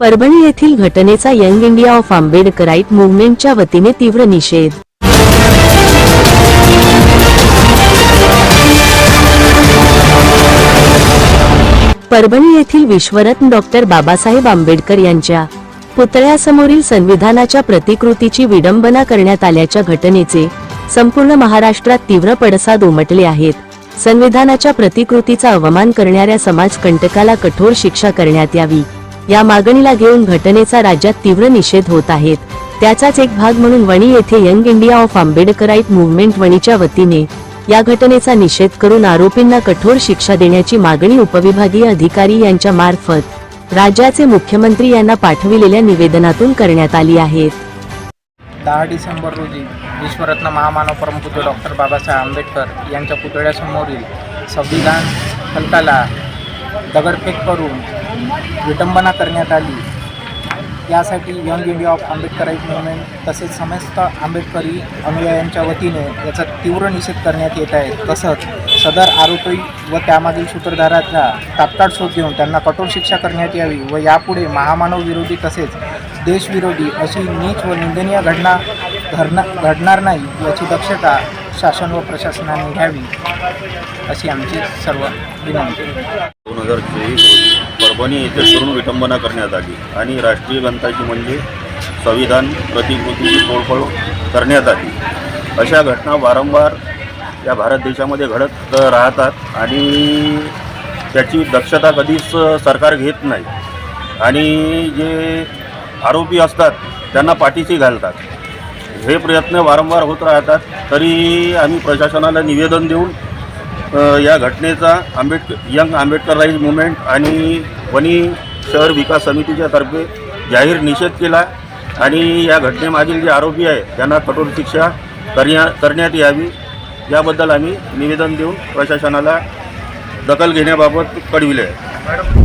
परभणी येथील घटनेचा young India of Ambedkarite मुव्हमेंटच्या वतीने तीव्र निषेध. परभणी येथील विश्वरत्न डॉक्टर बाबासाहेब आंबेडकर यांच्या पुतळ्यासमोरील संविधानाच्या प्रतिकृतीची विडंबना करण्यात आल्याच्या घटनेचे संपूर्ण महाराष्ट्रात तीव्र पडसाद उमटले आहेत. संविधानाच्या प्रतिकृतीचा अवमान करणाऱ्या समाजकंटकाला कठोर शिक्षा करण्यात यावी. या मागणीला घेऊन घटनेचा राज्यात तीव्र निषेध होत आहेत. त्याचाच एक भाग म्हणून वणी येथे young India of Ambedkarite movement वणीच्या वतीने या घटनेचा निषेध करून आरोपींना कठोर शिक्षा देण्याची मागणी उपविभागीय अधिकारी यांच्या मार्फत राज्याचे मुख्यमंत्री यांना पाठविलेल्या निवेदनातून करण्यात आली आहेत. दहा डिसेंबर रोजी विश्वरत्न महामानव परमपूज्य डॉक्टर बाबासाहेब आंबेडकर यांच्या पुतळ्यासमोरील संविधान फलकाला दगडफेक करून विटंबना करण्यात आली. यासाठी young India of Ambedkarite movement तसेच समस्त आंबेडकरी अनुयायांच्या वतीने याचा तीव्र निषेध करण्यात येत आहे. तसंच सदर आरोपी व त्यामागील सूत्रधाराचा तात्काळ शोध घेऊन त्यांना कठोर शिक्षा करण्यात यावी व यापुढे महामानव विरोधी तसेच देशविरोधी अशी नीच व निंदनीय घटना घडणार घडणार नाही याची दक्षता शासन व प्रशासनाने घ्यावी अशी आमची सर्व विनंती. दोन हजार चोवीस रोजी परभणी येथे तरुण विटंबना करण्यात आली आणि राष्ट्रीय ग्रंथाची म्हणजे संविधान प्रतिकृतीची तोडफोड करण्यात आली. अशा घटना वारंवार या भारत देशामध्ये घडत राहतात आणि त्याची दक्षता कधीच सरकार घेत नाही. आणि जे आरोपी असतात त्यांना पाठीशी घालतात. हे प्रयत्न वारंवार होत राहतात तरी आम्ही प्रशासनाला निवेदन देऊन या घटनेचा Ambedkar young Ambedkar rise movement आणि वणी शहर विकास समितीच्या तर्फे जाहीर निषेध केला आणि या घटनेमागील जे आरोपी आहे त्यांना कठोर शिक्षा करण्या करण्यात यावी. याबद्दल आम्ही निवेदन देऊन प्रशासनाला दखल घेण्याबाबत कळविले आहे.